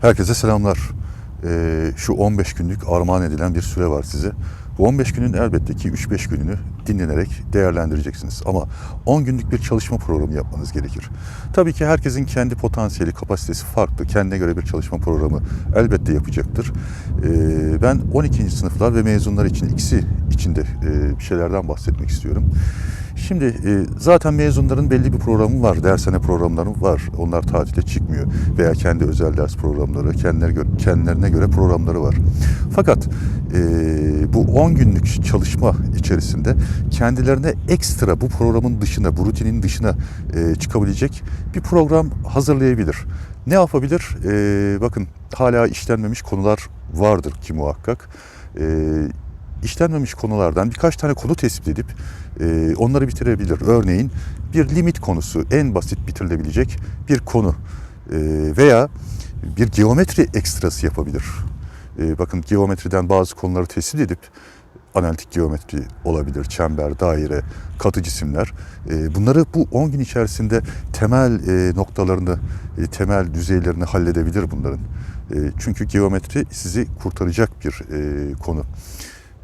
Herkese selamlar. Ee, şu 15 günlük armağan edilen bir süre var size. Bu 15 günün elbette ki 3-5 gününü dinlenerek değerlendireceksiniz. Ama 10 günlük bir çalışma programı yapmanız gerekir. Tabii ki herkesin kendi potansiyeli, kapasitesi farklı. Kendine göre bir çalışma programı elbette yapacaktır. Ee, ben 12. sınıflar ve mezunlar için ikisi içinde e, bir şeylerden bahsetmek istiyorum. Şimdi e, zaten mezunların belli bir programı var, dershane programları var. Onlar tatile çıkmıyor veya kendi özel ders programları, kendilerine göre, programları var. Fakat e, bu 10 günlük çalışma içerisinde kendilerine ekstra bu programın dışına, bu rutinin dışına çıkabilecek bir program hazırlayabilir. Ne yapabilir? Bakın hala işlenmemiş konular vardır ki muhakkak. İşlenmemiş konulardan birkaç tane konu tespit edip e, onları bitirebilir. Örneğin bir limit konusu en basit bitirilebilecek bir konu E, veya bir geometri ekstrası yapabilir. E, bakın geometriden bazı konuları tespit edip analitik geometri olabilir, çember, daire, katı cisimler. E, bunları bu 10 gün içerisinde temel e, noktalarını, e, temel düzeylerini halledebilir bunların. Çünkü geometri sizi kurtaracak bir konu.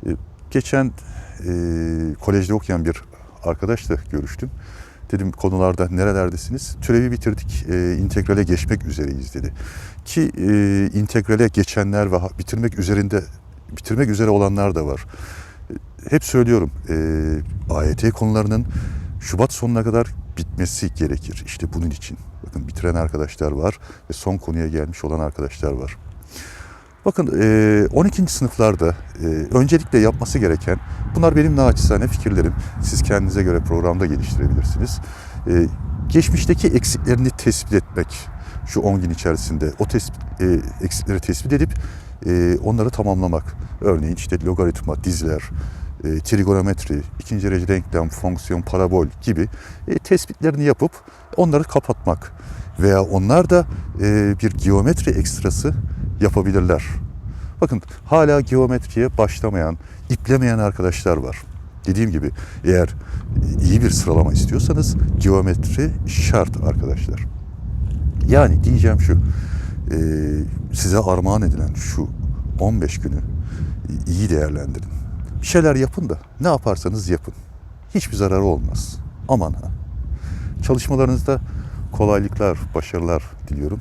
E, geçen e, kolejde okuyan bir arkadaşla görüştüm. Dedim konularda nerelerdesiniz? Türevi bitirdik, e, integrale geçmek üzereyiz dedi. Ki e, integrale geçenler ve bitirmek üzerinde bitirmek üzere olanlar da var. E, hep söylüyorum, e, AYT konularının Şubat sonuna kadar bitmesi gerekir. İşte bunun için. Bakın bitiren arkadaşlar var ve son konuya gelmiş olan arkadaşlar var. Bakın e, 12. sınıflarda e, öncelikle yapması gereken, bunlar benim naçizane fikirlerim. Siz kendinize göre programda geliştirebilirsiniz. E, geçmişteki eksiklerini tespit etmek şu 10 gün içerisinde o tespit, e, eksikleri tespit edip e, onları tamamlamak. Örneğin işte logaritma, dizler, e, trigonometri, ikinci derece denklem, fonksiyon, parabol gibi e, tespitlerini yapıp onları kapatmak. Veya onlar da e, bir geometri ekstrası yapabilirler. Bakın hala geometriye başlamayan, iplemeyen arkadaşlar var. Dediğim gibi eğer iyi bir sıralama istiyorsanız geometri şart arkadaşlar. Yani diyeceğim şu, size armağan edilen şu 15 günü iyi değerlendirin. Bir şeyler yapın da ne yaparsanız yapın. Hiçbir zararı olmaz. Aman ha. Çalışmalarınızda kolaylıklar, başarılar diliyorum.